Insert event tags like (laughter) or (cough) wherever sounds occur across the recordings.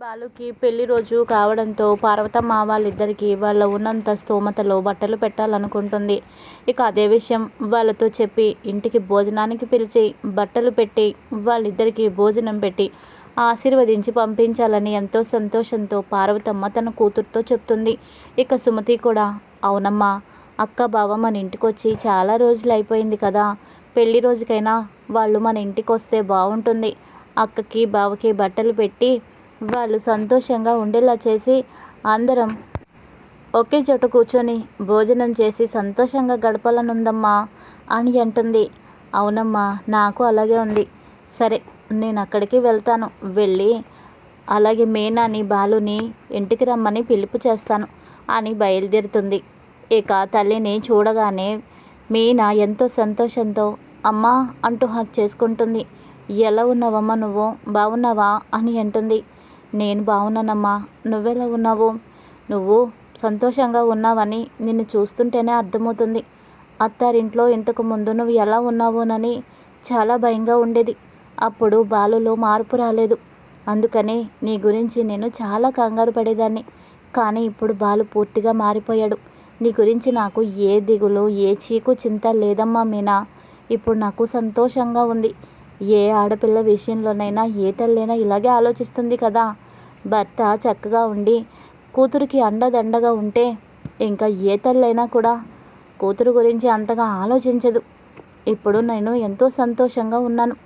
బాలుకి పెళ్ళి రోజు కావడంతో పార్వతమ్మ వాళ్ళిద్దరికీ వాళ్ళ ఉన్నంత స్తోమతలో బట్టలు పెట్టాలనుకుంటుంది. ఇక అదే విషయం వాళ్ళతో చెప్పి ఇంటికి భోజనానికి పిలిచి బట్టలు పెట్టి వాళ్ళిద్దరికీ భోజనం పెట్టి ఆశీర్వదించి పంపించాలని ఎంతో సంతోషంతో పార్వతమ్మ తన కూతురుతో చెప్తుంది. ఇక సుమతి కూడా అవునమ్మా అక్క బావ మన ఇంటికొచ్చి చాలా రోజులు అయిపోయింది కదా. పెళ్ళి రోజుకైనా వాళ్ళు మన ఇంటికి వస్తే బాగుంటుంది అక్కకి బావకి బట్టలు పెట్టి వాళ్ళు సంతోషంగా ఉండేలా చేసి అందరం ఒకే చోట కూర్చొని భోజనం చేసి సంతోషంగా గడపాలనుందమ్మా అని అంటుంది. అవునమ్మా నాకు అలాగే ఉంది. సరే నేను అక్కడికి వెళ్తాను. వెళ్ళి అలాగే మీనాని బాలుని ఇంటికి రమ్మని పిలుపు చేస్తాను అని బయలుదేరుతుంది. ఇక తల్లిని చూడగానే మీనా ఎంతో సంతోషంతో అమ్మా అంటూ హక్ చేసుకుంటుంది. ఎలా ఉన్నావమ్మా నువ్వు? బాగున్నావా అని అంటుంది. నేను బాగున్నానమ్మా నువ్వెలా ఉన్నావు? నువ్వు సంతోషంగా ఉన్నావని నిన్ను చూస్తుంటేనే అర్థమవుతుంది. అత్తారింట్లో ఇంతకు ముందు నువ్వు ఎలా ఉన్నావునని చాలా భయంగా ఉండేది. అప్పుడు బాలులో మార్పు రాలేదు. అందుకని నీ గురించి నేను చాలా కంగారు పడేదాన్ని. కానీ ఇప్పుడు బాలు పూర్తిగా మారిపోయాడు. నీ గురించి నాకు ఏ దిగులు ఏ చీకు చింత లేదమ్మా మీనా. ఇప్పుడు నాకు సంతోషంగా ఉంది. ఏ ఆడపిల్ల విషయంలోనైనా ఏ తల్లైనా ఇలాగే ఆలోచిస్తుంది కదా. భర్త చక్కగా ఉండి కూతురికి అండదండగా ఉంటే ఇంకా ఏ తల్లైనా కూడా కూతురు గురించి అంతగా ఆలోచించదు. ఇప్పుడు నేను ఎంతో సంతోషంగా ఉన్నాను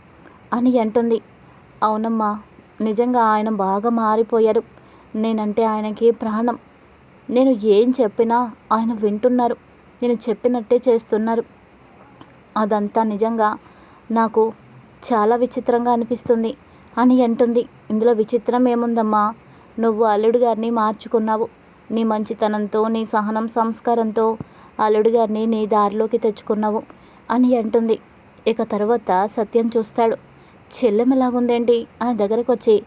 అని అంటుంది. అవునమ్మా నిజంగా ఆయన బాగా మారిపోయారు. నేనంటే ఆయనకి ప్రాణం. నేను ఏం చెప్పినా ఆయన వింటున్నారు. నేను చెప్పినట్టే చేస్తున్నారు. అదంతా నిజంగా నాకు చాలా విచిత్రంగా అనిపిస్తుంది. అని అంటుంది. ఇందులో విచిత్రం ఏముందమ్మా? నువ్వు అల్లుడు గారిని మార్చుకున్నావు. నీ మంచితనంతో నీ సహనం సంస్కారంతో అల్లుడు గారిని నీ దారిలోకి తెచ్చుకున్నావు అని అంటుంది. ఇక తర్వాత సత్యం చూస్తాడు. చెల్లెమ్మ ఎలాగుందేంటి? అని దగ్గరకు వచ్చి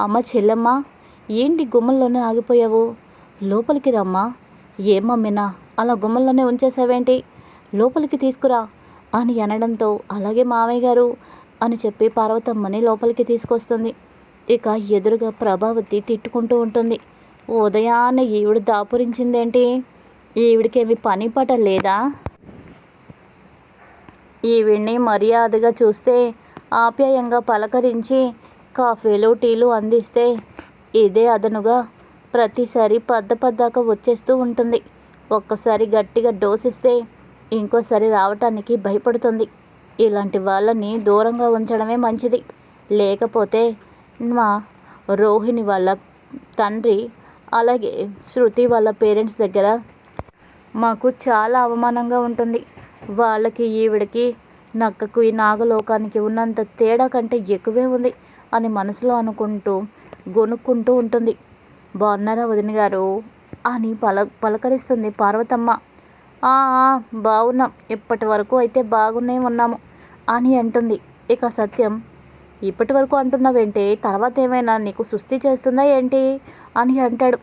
అమ్మ చెల్లెమ్మ ఏంటి గుమ్మల్లోనే ఆగిపోయావు? లోపలికి రమ్మా. ఏమమ్మినా అలా గుమ్మల్లోనే ఉంచేసావేంటి? లోపలికి తీసుకురా అని అనడంతో అలాగే మామయ్య గారు అని చెప్పి పార్వతమ్మని లోపలికి తీసుకొస్తుంది. ఇక ఎదురుగా ప్రభావతి తిట్టుకుంటూ ఉంటుంది. ఉదయాన్నే ఈవిడ దాపురించిందేంటి? ఈవిడికేమి పని పట లేదా? ఈవిడ్ని మర్యాదగా చూస్తే ఆప్యాయంగా పలకరించి కాఫీలు టీలు అందిస్తే ఇదే అదనుగా ప్రతిసారి పద్ద పద్దాక వచ్చేస్తూ ఉంటుంది. ఒక్కసారి గట్టిగా డోసిస్తే ఇంకోసారి రావటానికి భయపడుతుంది. ఇలాంటి వాళ్ళని దూరంగా ఉంచడమే మంచిది. లేకపోతే మా రోహిణి వాళ్ళ తండ్రి అలాగే శృతి వాళ్ళ పేరెంట్స్ దగ్గర మాకు చాలా అవమానంగా ఉంటుంది. వాళ్ళకి ఈవిడికి నక్కకు ఈ నాగలోకానికి ఉన్నంత తేడా కంటే ఎక్కువే ఉంది అని మనసులో అనుకుంటూ గొనుక్కుంటూ ఉంటుంది. బాగున్నారా వదిన గారు? అని పల పలకరిస్తుంది పార్వతమ్మ. "ఆ, బాగున్నాం. ఇప్పటి వరకు అయితే బాగునే ఉన్నాము. అని అంటుంది. ఇక సత్యం ఇప్పటి వరకు అంటున్నావేంటి? తర్వాత ఏమైనా నీకు సుస్థి చేస్తుందా ఏంటి? అని అంటాడు.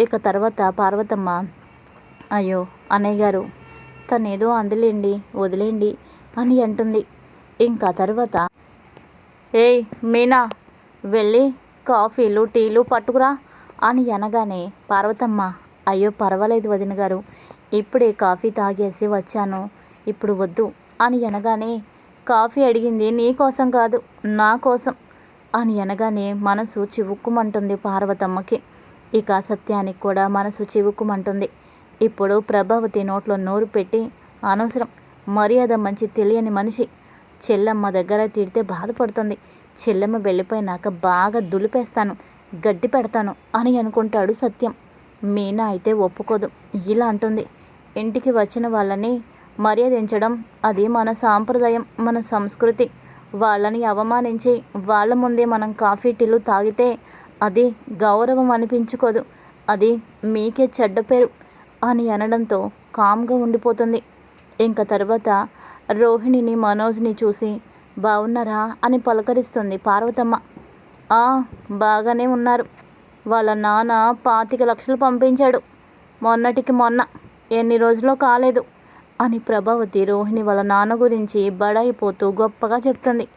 ఇక తర్వాత పార్వతమ్మ అయ్యో అన్నయ్య గారు తనేదో అందులేండి వదిలేండి అని అంటుంది. ఇంకా తర్వాత ఏయ్ మీనా వెళ్ళి కాఫీలు టీలు పట్టుకురా అని అనగానే పార్వతమ్మ అయ్యో పర్వాలేదు వదిన గారు ఇప్పుడే కాఫీ తాగేసి వచ్చాను ఇప్పుడు వద్దు అని అనగానే కాఫీ అడిగింది. నీ కోసం కాదు నా కోసం అని అనగానే మనసు చివుక్కుమంటుంది పార్వతమ్మకి. ఇక సత్యానికి కూడా మనసు చివుక్కుమంటుంది. ఇప్పుడు ప్రభావతి నోట్లో నోరు పెట్టి అనవసరం మర్యాద మంచి తెలియని మనిషి. చెల్లమ్మ దగ్గర తిడితే బాధపడుతుంది. చెల్లమ్మ వెళ్ళిపోయినాక బాగా దులిపేస్తాను గడ్డి పెడతాను అని అనుకుంటాడు సత్యం. మీనా అయితే ఒప్పుకోదు ఇలా అంటుంది. ఇంటికి వచ్చిన వాళ్ళని మర్యాదించడం అది మన సాంప్రదాయం మన సంస్కృతి. వాళ్ళని అవమానించి వాళ్ళ ముందే మనం కాఫీ టీలు తాగితే అది గౌరవం అనిపించుకోదు. అది మీకే చెడ్డ పేరు అని అనడంతో కామ్గా ఉండిపోతుంది. ఇంకా తర్వాత రోహిణిని మనోజ్ని చూసి బాగున్నారా అని పలకరిస్తుంది పార్వతమ్మ. "ఆ, బాగానే ఉన్నారు. వాళ్ళ నాన్న పాతిక లక్షలు పంపించాడు. మొన్నటికి మొన్న. ఎన్ని రోజులో కాలేదు. అని ప్రభావతి రోహిణి వాళ్ళ నాన్న గురించి బడాయిపోతూ గొప్పగా చెప్తుంది.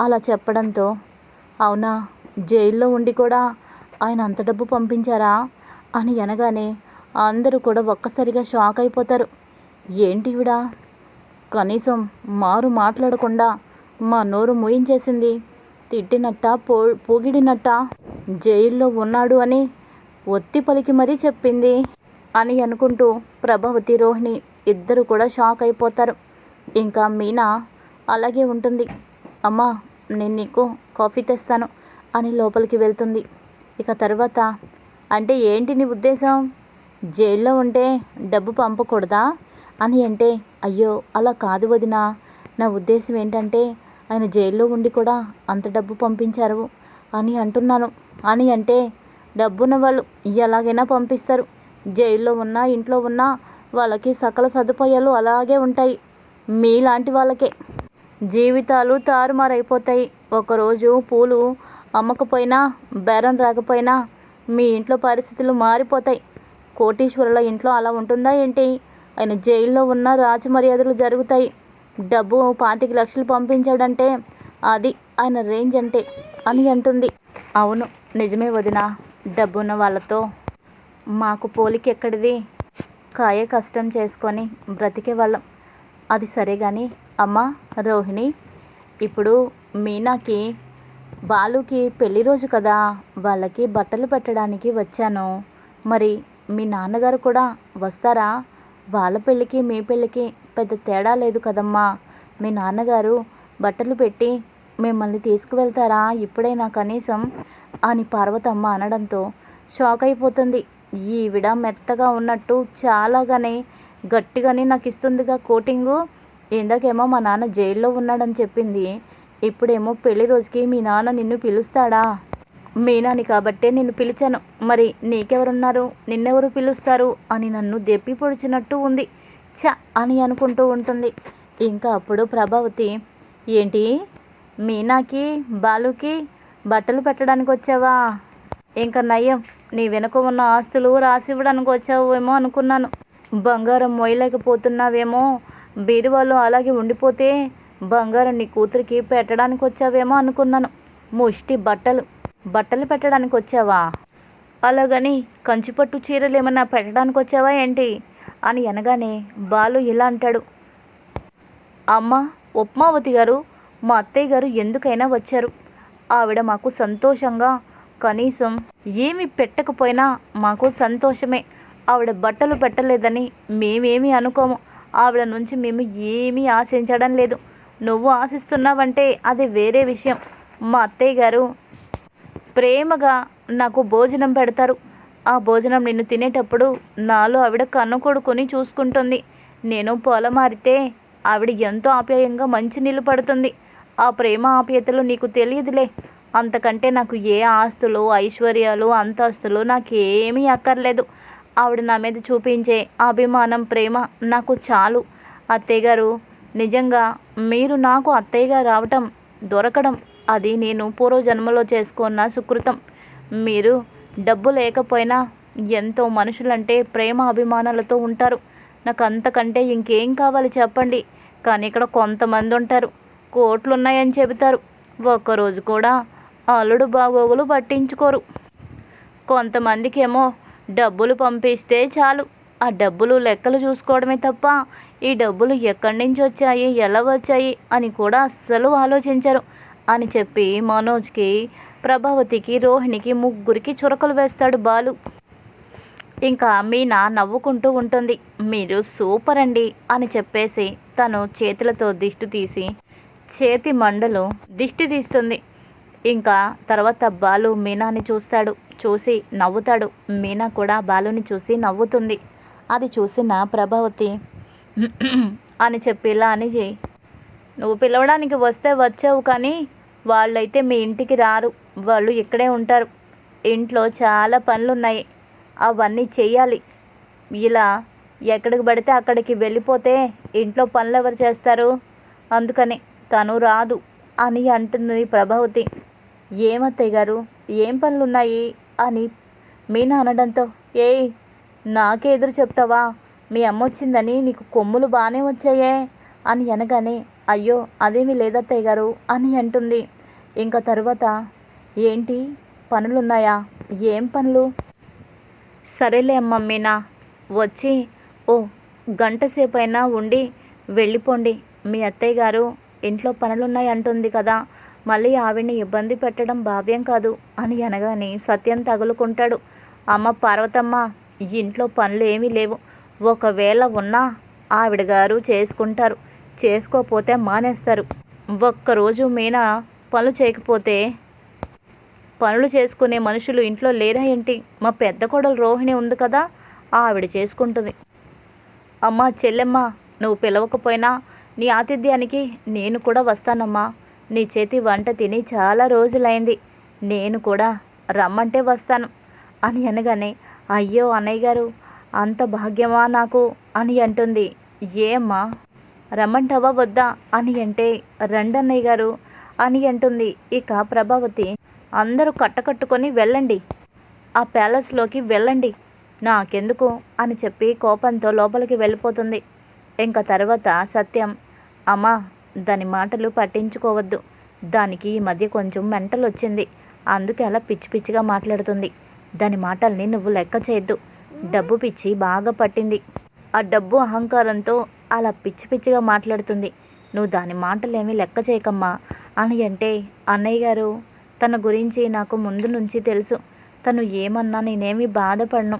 అలా చెప్పడంతో అవునా జైల్లో ఉండి కూడా ఆయన అంత డబ్బు పంపించారా? అని అనగానే అందరూ కూడా ఒక్కసారిగా షాక్ అయిపోతారు. ఏంటి ఈవిడ? కనీసం మారు మాట్లాడకుండా మా నోరు మూయించేసింది. తిట్టినట్ట పో పొగిడినట్ట? జైల్లో ఉన్నాడు అని ఒత్తి పలికి మరీ చెప్పింది అని అనుకుంటూ ప్రభావతి రోహిణి ఇద్దరు కూడా షాక్ అయిపోతారు. ఇంకా మీనా అలాగే ఉంటుంది. అమ్మా నేను నీకు కాఫీ తెస్తాను అని లోపలికి వెళ్తుంది. ఇక తర్వాత అంటే ఏంటి నీ ఉద్దేశం? జైల్లో ఉంటే డబ్బు పంపకూడదా? అని అంటే అయ్యో అలా కాదు వదిన. నా ఉద్దేశం ఏంటంటే ఆయన జైల్లో ఉండి కూడా అంత డబ్బు పంపించారు అని అంటున్నాను. అని అంటే డబ్బున్న వాళ్ళు ఎలాగైనా పంపిస్తారు. జైల్లో ఉన్నా ఇంట్లో ఉన్నా వాళ్ళకి సకల సదుపాయాలు అలాగే ఉంటాయి. మీలాంటి వాళ్ళకే. జీవితాలు తారుమారైపోతాయి. ఒకరోజు పూలు అమ్మకపోయినా బేరం రాకపోయినా మీ ఇంట్లో పరిస్థితులు మారిపోతాయి. కోటీశ్వరుల ఇంట్లో అలా ఉంటుందా ఏంటి? ఆయన జైల్లో ఉన్న రాజమర్యాదలు జరుగుతాయి. డబ్బు పాతిక లక్షలు పంపించాడంటే అది ఆయన రేంజ్ అంటే అని అంటుంది. అవును నిజమే వదిన. డబ్బున్న వాళ్ళతో మాకు పోలిక ఎక్కడిది? కాయ కష్టం చేసుకొని బ్రతికే వాళ్ళం. అది సరే కానీ అమ్మ రోహిణి ఇప్పుడు మీనాకి బాలుకి పెళ్ళి రోజు కదా వాళ్ళకి బట్టలు పెట్టడానికి వచ్చాను. మరి మీ నాన్నగారు కూడా వస్తారా? వాళ్ళ పెళ్ళికి మీ పెళ్ళికి పెద్ద తేడా లేదు కదమ్మా. మీ నాన్నగారు బట్టలు పెట్టి మిమ్మల్ని తీసుకువెళ్తారా? ఇప్పుడైనా కనీసం? అని పార్వతమ్మ అనడంతో షాక్ అయిపోతుంది. ఈవిడ మెత్తగా ఉన్నట్టు చాలాగానే గట్టిగానే నాకు ఇస్తుందిగా కోటింగు. ఇందాకేమో మా నాన్న జైల్లో ఉన్నాడని చెప్పింది. ఇప్పుడేమో పెళ్ళి రోజుకి మీ నాన్న నిన్ను పిలుస్తాడా? మీనాని కాబట్టే నిన్ను పిలిచాను. మరి నీకెవరున్నారు? నిన్నెవరు పిలుస్తారు? అని నన్ను దెప్పి పొడిచినట్టు ఉంది. చ అని అనుకుంటూ ఉంటుంది. ఇంకా అప్పుడు ప్రభావతి ఏంటి? మీనాకి బాలుకి బట్టలు పెట్టడానికి వచ్చావా ఇంకా నయం నీ వెనుక ఉన్న ఆస్తులు రాసివ్వడానికి వచ్చావేమో అనుకున్నాను. బంగారం మోయలేకపోతున్నావేమో. బీరువాలో అలాగే ఉండిపోతే బంగారం నీ కూతురికి పెట్టడానికి వచ్చావేమో అనుకున్నాను. ముష్టి బట్టలు. బట్టలు పెట్టడానికి వచ్చావా? అలాగని కంచిపట్టు చీరలు ఏమన్నా పెట్టడానికి వచ్చావా ఏంటి? అని అనగానే బాలు ఇలా అంటాడు. అమ్మ ఉప్మావతి గారు మా అత్తయ్య గారు ఎందుకైనా వచ్చారు. ఆవిడ మాకు సంతోషంగా కనీసం ఏమి పెట్టకపోయినా మాకు సంతోషమే. ఆవిడ బట్టలు పెట్టలేదని మేమేమి అనుకోము. ఆవిడ నుంచి మేము ఏమీ ఆశించడం లేదు. నువ్వు ఆశిస్తున్నావంటే అది వేరే విషయం. మా అత్తయ్య గారు ప్రేమగా నాకు భోజనం పెడతారు. ఆ భోజనం నిన్ను తినేటప్పుడు నాలో ఆవిడ కన్ను కొడుకొని చూసుకుంటుంది. నేను పొలమారితే ఆవిడ ఎంతో ఆప్యాయంగా మంచి నీళ్ళు పడుతుంది. ఆ ప్రేమ ఆప్యాయతలు నీకు తెలియదులే. అంతకంటే నాకు ఏ ఆస్తులు ఐశ్వర్యాలు అంతస్తులు నాకేమీ అక్కర్లేదు. ఆవిడ నా మీద చూపించే అభిమానం ప్రేమ నాకు చాలు. అత్తయ్య గారు నిజంగా మీరు నాకు అత్తయ్యగా రావటం దొరకడం అది నేను పూర్వజన్మలో చేసుకున్న సుకృతం. మీరు డబ్బు లేకపోయినా ఎంతో మనుషులంటే ప్రేమ అభిమానాలతో ఉంటారు. నాకు అంతకంటే ఇంకేం కావాలి చెప్పండి. కానీ ఇక్కడ కొంతమంది ఉంటారు కోట్లు ఉన్నాయని చెబుతారు. ఒక్కరోజు కూడా అల్లుడు బాగోగులు పట్టించుకోరు. కొంతమందికేమో డబ్బులు పంపిస్తే చాలు. ఆ డబ్బులు లెక్కలు చూసుకోవడమే తప్ప ఈ డబ్బులు ఎక్కడి నుంచి వచ్చాయి ఎలా వచ్చాయి అని కూడా అస్సలు ఆలోచించరు అని చెప్పి మనోజ్కి ప్రభావతికి రోహిణికి ముగ్గురికి చురకలు వేస్తాడు బాలు. ఇంకా మీనా నవ్వుకుంటూ ఉంటుంది. మీరు సూపర్ అండి అని చెప్పేసి తను చేతులతో దిష్టి తీసి చేతి మండలు దిష్టి తీస్తుంది. ఇంకా తర్వాత బాలు మీనాని చూస్తాడు. చూసి నవ్వుతాడు. మీనా కూడా బాలుని చూసి నవ్వుతుంది. అది చూసిన ప్రభావతి (clears throat) అని చెప్పి ఇలా అని చేయి. నువ్వు పిలవడానికి వస్తే వచ్చావు కానీ వాళ్ళైతే మీ ఇంటికి రారు. వాళ్ళు ఇక్కడే ఉంటారు. ఇంట్లో చాలా పనులు ఉన్నాయి అవన్నీ చెయ్యాలి. ఇలా ఎక్కడికి పడితే అక్కడికి వెళ్ళిపోతే ఇంట్లో పనులు ఎవరు చేస్తారు? అందుకని తను రాదు అని అంటుంది ప్రభావతి. ఏమత్తయ్య గారు? ఏం పనులు ఉన్నాయి అని మీనా అనడంతో ఏయ్ నాకే ఎదురు చెప్తావా? మీ అమ్మ వచ్చిందని నీకు కొమ్ములు బాగానే వచ్చాయే? అని అనగానే అయ్యో అదేమీ లేదత్తయ్య గారు అని అంటుంది. ఇంకా తర్వాత ఏంటి? పనులున్నాయా? ఏం పనులు? సరేలే అమ్మ మీనా వచ్చి ఓ గంట సేపు అయినా ఉండి వెళ్ళిపోండి. మీ అత్తయ్య గారు ఇంట్లో పనులున్నాయి అంటుంది కదా మళ్ళీ ఆవిడ్ని ఇబ్బంది పెట్టడం భావ్యం కాదు అని అనగానే సత్యం తగులుకుంటాడు. అమ్మ పార్వతమ్మ ఇంట్లో పనులు ఏమీ లేవు. ఒకవేళ ఉన్నా ఆవిడ గారు చేసుకుంటారు. చేసుకోకపోతే మానేస్తారు. ఒక్కరోజు మీనా పనులు చేయకపోతే పనులు చేసుకునే మనుషులు ఇంట్లో లేరా ఏంటి? మా పెద్ద కొడలు రోహిణి ఉంది కదా ఆవిడ చేసుకుంటుంది. అమ్మా చెల్లెమ్మ నువ్వు పిలవకపోయినా నీ ఆతిథ్యానికి నేను కూడా వస్తానమ్మా. నీ చేతి వంట తిని చాలా రోజులైంది. నేను కూడా రమ్మంటే వస్తాను అని అనగానే అయ్యో అన్నయ్య గారు అంత భాగ్యమా నాకు అని అంటుంది. ఏమ్మా రమ్మంటావా వద్దా అని అంటే రండన్నయ్య గారు అని అంటుంది. ఇక ప్రభావతి అందరూ కట్టకట్టుకొని వెళ్ళండి. ఆ ప్యాలెస్లోకి వెళ్ళండి. నాకెందుకు అని చెప్పి కోపంతో లోపలికి వెళ్ళిపోతుంది. ఇంకా తర్వాత సత్యం అమ్మా దాని మాటలు పట్టించుకోవద్దు. దానికి ఈ మధ్య కొంచెం మెంటల్ వచ్చింది అందుకే అలా పిచ్చి పిచ్చిగా మాట్లాడుతుంది. దాని మాటల్ని నువ్వు లెక్క చేయొద్దు. డబ్బు పిచ్చి బాగా పట్టింది. ఆ డబ్బు అహంకారంతో అలా పిచ్చి పిచ్చిగా మాట్లాడుతుంది. నువ్వు దాని మాటలేమీ లెక్క చేయకమ్మా. అని అంటే అన్నయ్య గారు తన గురించి నాకు ముందు నుంచి తెలుసు. తను ఏమన్నా నేనేమి బాధపడను.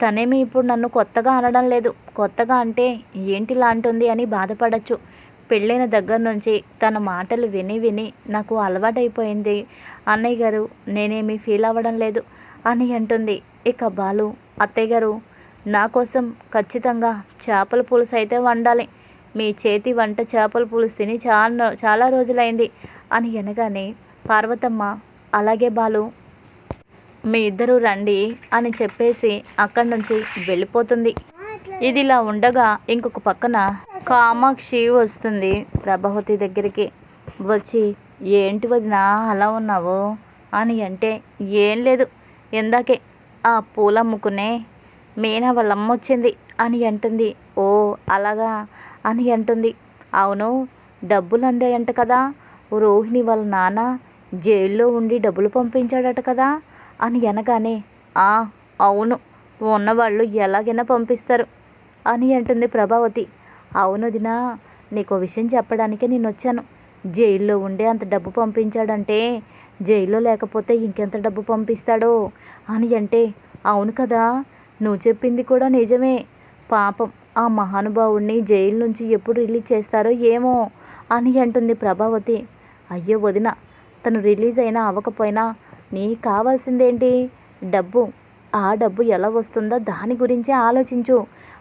తనేమి ఇప్పుడు నన్ను కొత్తగా అనడం లేదు. కొత్తగా అంటే ఏంటిలా అంటుంది అని బాధపడచ్చు. పెళ్ళైన దగ్గర నుంచి తన మాటలు విని విని నాకు అలవాటైపోయింది. అన్నయ్య గారు నేనేమి ఫీల్ అవ్వడం లేదు అని అంటుంది. ఇక బాలు అత్తయ్య గారు నా కోసం ఖచ్చితంగా చేపల పులుసు అయితే వండాలి. మీ చేతి వంట చేపల పులుసు తిని చాలా చాలా రోజులైంది అని అనగానే పార్వతమ్మ అలాగే బాలు మీ ఇద్దరు రండి అని చెప్పేసి అక్కడి నుంచి వెళ్ళిపోతుంది. ఇది ఇలా ఉండగా ఇంకొక పక్కన కామాక్షి వస్తుంది ప్రభావతి దగ్గరికి. వచ్చి ఏంటి వదిన అలా ఉన్నావు? అని అంటే ఏం లేదు ఇందాకే ఆ పూలు అమ్ముకునే మీనా వాళ్ళమ్మ వచ్చింది అని అంటుంది. ఓ అలాగా? అని అంటుంది. అవును డబ్బులు అందాయంట కదా రోహిణి వాళ్ళ నాన్న జైల్లో ఉండి డబ్బులు పంపించాడట కదా అని అనగానే ఆ అవును ఉన్నవాళ్ళు ఎలాగైనా పంపిస్తారు అని అంటుంది ప్రభావతి. అవును దినా నీకు విషయం చెప్పడానికే నేను వచ్చాను జైల్లో ఉండే అంత డబ్బు పంపించాడంటే జైల్లో లేకపోతే ఇంకెంత డబ్బు పంపిస్తాడో అని అంటే అవును కదా నువ్వు చెప్పింది కూడా నిజమే. పాపం ఆ మహానుభావుడిని జైలు నుంచి ఎప్పుడు రిలీజ్ చేస్తారో ఏమో అని అంటుంది ప్రభావతి. అయ్యో వదిన తను రిలీజ్ అయినా అవ్వకపోయినా నీకు కావాల్సిందేంటి? డబ్బు ఆ డబ్బు ఎలా వస్తుందో దాని గురించే ఆలోచించు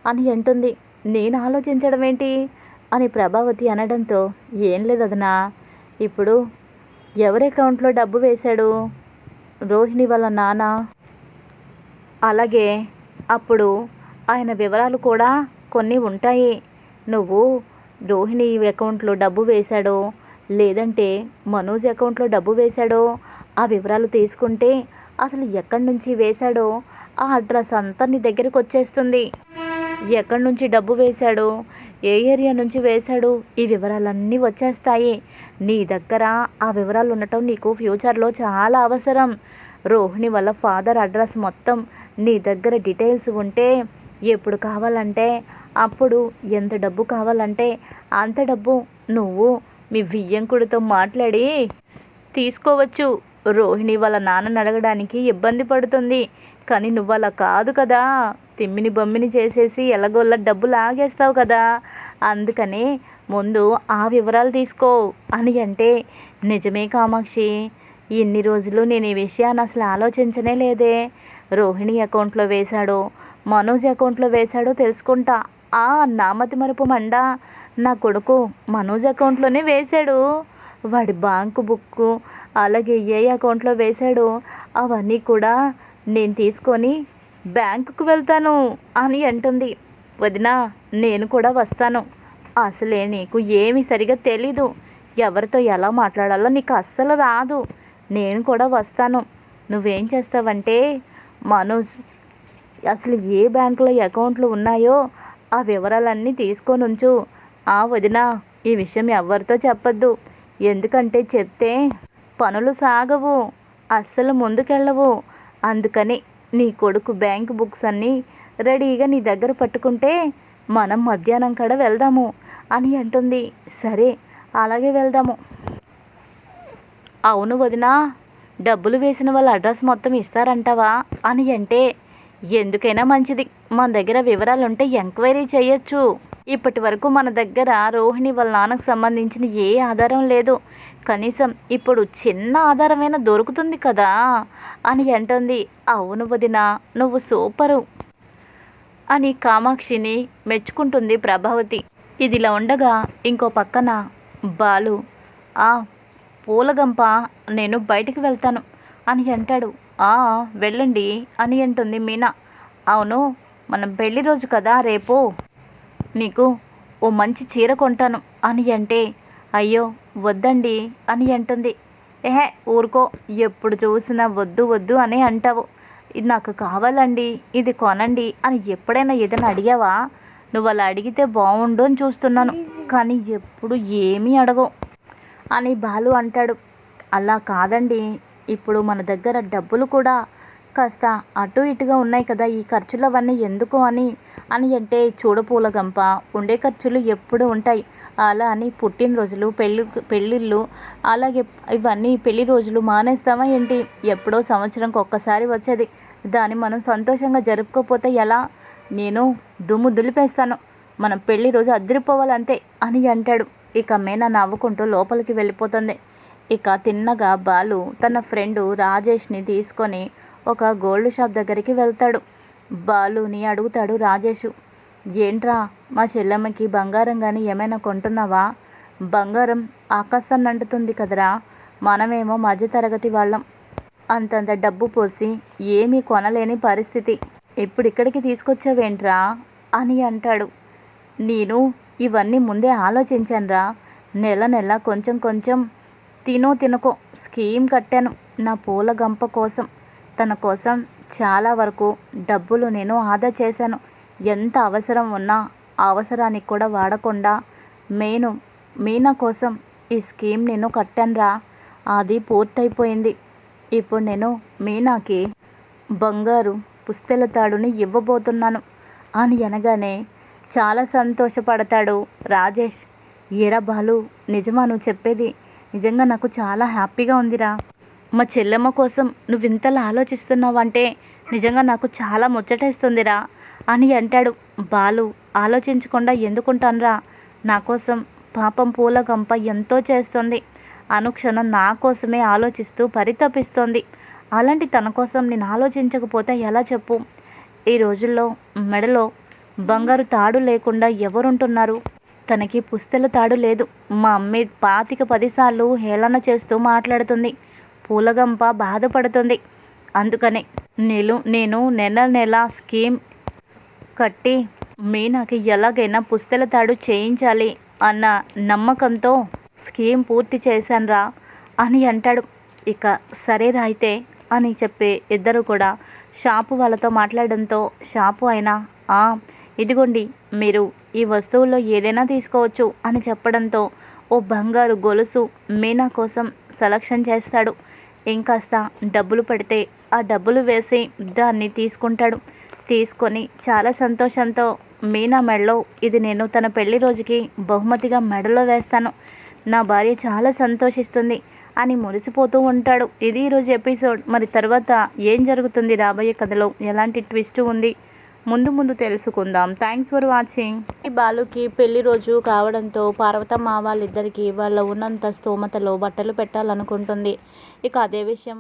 అని అంటుంది. నేను ఆలోచించడం ఏంటి? అని ప్రభావతి అనడంతో ఏం లేదు అదనా ఇప్పుడు ఎవరి అకౌంట్లో డబ్బు వేశాడు? రోహిణి వాళ్ళ నాన్న? అలాగే అప్పుడు ఆయన వివరాలు కూడా కొన్ని ఉంటాయి. నువ్వు రోహిణి అకౌంట్లో డబ్బు వేశాడో లేదంటే మనోజ్ అకౌంట్లో డబ్బు వేశాడో ఆ వివరాలు తీసుకుంటే అసలు ఎక్కడి నుంచి వేశాడో ఆ అడ్రస్ అంతా నీ దగ్గరికి వచ్చేస్తుంది. ఎక్కడి నుంచి డబ్బు వేశాడు? ఏ ఏరియా నుంచి వేశాడు? ఈ వివరాలన్నీ వచ్చేస్తాయి. నీ దగ్గర ఆ వివరాలు ఉండటం నీకు ఫ్యూచర్లో చాలా అవసరం. రోహిణి వాళ్ళ ఫాదర్ అడ్రస్ మొత్తం నీ దగ్గర డీటెయిల్స్ ఉంటే ఎప్పుడు కావాలంటే అప్పుడు ఎంత డబ్బు కావాలంటే అంత డబ్బు నువ్వు మీ వియ్యంకుడితో మాట్లాడి తీసుకోవచ్చు. రోహిణి వాళ్ళ నాన్నని అడగడానికి ఇబ్బంది పడుతుంది. కానీ నువ్వు అలా కాదు కదా. తిమ్మిని బొమ్మిని చేసేసి ఎలాగోళ్ళ డబ్బులు ఆగేస్తావు కదా. అందుకని ముందు ఆ వివరాలు తీసుకో అని అంటే నిజమే కామాక్షి ఇన్ని రోజులు నేను ఈ విషయాన్ని అసలు ఆలోచించనే లేదే. రోహిణి అకౌంట్లో వేశాడో మనోజ్ అకౌంట్లో వేశాడో తెలుసుకుంటా. ఆ నామతి మరుపు మండ నా కొడుకు మనోజ్ అకౌంట్లోనే వేశాడు. వాడి బ్యాంకు బుక్కు అలాగే ఏ అకౌంట్లో వేశాడు అవన్నీ కూడా నేను తీసుకొని బ్యాంకుకు వెళ్తాను అని అంటుంది. వదినా నేను కూడా వస్తాను. అసలే నీకు ఏమీ సరిగా తెలీదు. ఎవరితో ఎలా మాట్లాడాలో నీకు అస్సలు రాదు. నేను కూడా వస్తాను. నువ్వేం చేస్తావంటే మనోజ్ అసలు ఏ బ్యాంకులో అకౌంట్లు ఉన్నాయో ఆ వివరాలన్నీ తీసుకొని ఉంచు. ఆ వదిన ఈ విషయం ఎవరితో చెప్పద్దు. ఎందుకంటే చెప్తే పనులు సాగవు. అస్సలు ముందుకెళ్ళవు. అందుకని నీ కొడుకు బ్యాంక్ బుక్స్ అన్నీ రెడీగా నీ దగ్గర పట్టుకుంటే మనం మధ్యాహ్నం కాడ వెళ్దాము అని అంటుంది. సరే అలాగే వెళ్దాము. అవును వదినా డబ్బులు వేసిన వాళ్ళ అడ్రస్ మొత్తం ఇస్తారంటావా అని అంటే ఎందుకైనా మంచిది. మన దగ్గర వివరాలు ఉంటే ఎంక్వైరీ చేయొచ్చు. ఇప్పటి వరకు మన దగ్గర రోహిణి వాళ్ళ నాన్నకు సంబంధించిన ఏ ఆధారం లేదు. కనీసం ఇప్పుడు చిన్న ఆధారమైనా దొరుకుతుంది కదా అని అంటుంది. అవును వదినా నువ్వు సూపరు అని కామాక్షిని మెచ్చుకుంటుంది ప్రభావతి. ఇదిలా ఉండగా ఇంకో పక్కన బాలు ఆ పూలగంప నేను బయటికి వెళ్తాను అని అంటాడు. ఆ వెళ్ళండి అని అంటుంది మీనా. అవును మనం పెళ్ళి రోజు కదా రేపు నీకు ఓ మంచి చీర కొంటాను అని అంటే అయ్యో వద్దండి అని అంటుంది. ఏహే ఊరుకో ఎప్పుడు చూసినా వద్దు వద్దు అని అంటావు. ఇది నాకు కావాలండి ఇది కొనండి అని ఎప్పుడైనా ఏదైనా అడిగావా? నువ్వు అలా అడిగితే బాగుండు అని చూస్తున్నాను. కానీ ఎప్పుడు ఏమీ అడగవు అని బాలు అంటాడు. అలా కాదండి ఇప్పుడు మన దగ్గర డబ్బులు కూడా కాస్త అటు ఇటుగా ఉన్నాయి కదా ఈ ఖర్చులు అవన్నీ ఎందుకు అని అని అంటే చూడపూల గంప ఉండే ఖర్చులు ఎప్పుడు ఉంటాయి. అలా అని పుట్టినరోజులు పెళ్ళి పెళ్ళిళ్ళు అలాగే ఇవన్నీ పెళ్ళి రోజులు మానేస్తామా ఏంటి? ఎప్పుడో సంవత్సరంకి ఒక్కసారి వచ్చేది. దాన్ని మనం సంతోషంగా జరుపుకోకపోతే ఎలా? నేను దుమ్ము దులిపేస్తాను. మనం పెళ్ళి రోజు అదిరిపోవాలంతే అని అంటాడు. ఇక మేనా నవ్వుకుంటూ లోపలికి వెళ్ళిపోతుంది. ఇక తిన్నగా బాలు తన ఫ్రెండు రాజేష్ని తీసుకొని ఒక గోల్డ్ షాప్ దగ్గరికి వెళ్తాడు. బాలుని అడుగుతాడు రాజేష్ ఏంట్రా మా చెల్లమ్మకి బంగారం కానీ ఏమైనా కొంటున్నావా? బంగారం ఆకాశాన్ని అంటుతుంది కదరా మనమేమో మధ్యతరగతి వాళ్ళం. అంతంత డబ్బు పోసి ఏమీ కొనలేని పరిస్థితి. ఇప్పుడు ఇక్కడికి తీసుకొచ్చావేంట్రా? అని అంటాడు. నేను ఇవన్నీ ముందే ఆలోచించానురా. నెల నెల కొంచెం కొంచెం తినో తినకో స్కీమ్ కట్టాను నా పూల గంప కోసం. తన కోసం చాలా వరకు డబ్బులు నేను ఆదా చేశాను. ఎంత అవసరం ఉన్నా ఆ అవసరానికి కూడా వాడకుండా నేను మీనా కోసం ఈ స్కీమ్ నేను కట్టానురా అది పూర్తయిపోయింది. ఇప్పుడు నేను మీనాకి బంగారు పుస్తెల తాడుని ఇవ్వబోతున్నాను. అని అనగానే చాలా సంతోషపడతాడు రాజేష్. ఏరా బాలు నిజమా నువ్వు చెప్పేది? నిజంగా నాకు చాలా హ్యాపీగా ఉందిరా. మా చెల్లెమ్మ కోసం నువ్వు ఇంతలా ఆలోచిస్తున్నావంటే నిజంగా నాకు చాలా ముచ్చటేస్తుందిరా అని అంటాడు. బాలు ఆలోచించకుండా ఎందుకుంటానురా? నా కోసం పాపం పూల గంప ఎంతో చేస్తుంది. అనుక్షణం నా కోసమే ఆలోచిస్తూ పరితపిస్తోంది. అలాంటి తన కోసం నేను ఆలోచించకపోతే ఎలా చెప్పు? ఈ రోజుల్లో మెడలో బంగారు తాడు లేకుండా ఎవరుంటున్నారు? తనకి పుస్తెల తాడు లేదు. మా అమ్మే పాతిక పదిసార్లు హేళన చేస్తూ మాట్లాడుతుంది. పూలగంప బాధపడుతుంది. అందుకనే నేను నేను నెల నెల స్కీమ్ కట్టి మీనాకి ఎలాగైనా పుస్తెల తాడు చేయించాలి అన్న నమ్మకంతో స్కీమ్ పూర్తి చేశానురా అని అంటాడు. ఇక సరేరా అయితే అని చెప్పి ఇద్దరు కూడా షాపు వాళ్ళతో మాట్లాడడంతో షాపు అయినా "ఆ, ఇదిగోండి మీరు ఈ వస్తువుల్లో ఏదైనా తీసుకోవచ్చు అని చెప్పడంతో ఓ బంగారు గొలుసు మీనా కోసం సెలక్షన్ చేస్తాడు. ఇంకాస్త డబ్బులు పడితే ఆ డబ్బులు వేసి దాన్ని తీసుకుంటాడు. తీసుకొని చాలా సంతోషంతో మీనా మెడలో ఇది నేను తన పెళ్ళి రోజుకి బహుమతిగా మెడలో వేస్తాను. నా భార్య చాలా సంతోషిస్తుంది అని మురిసిపోతూ ఉంటాడు. ఇది ఈరోజు ఎపిసోడ్. మరి తర్వాత ఏం జరుగుతుంది రాబోయే కథలో? ఎలాంటి ట్విస్ట్ ఉంది? ముందు ముందు తెలుసుకుందాం. థ్యాంక్స్ ఫర్ వాచింగ్ ఈ బాలుకి పెళ్ళి రోజు కావడంతో పార్వతమ్మ వాళ్ళిద్దరికీ వాళ్ళ ఉన్నంత స్తోమతలో బట్టలు పెట్టాలనుకుంటుంది. ఇక అదే విషయం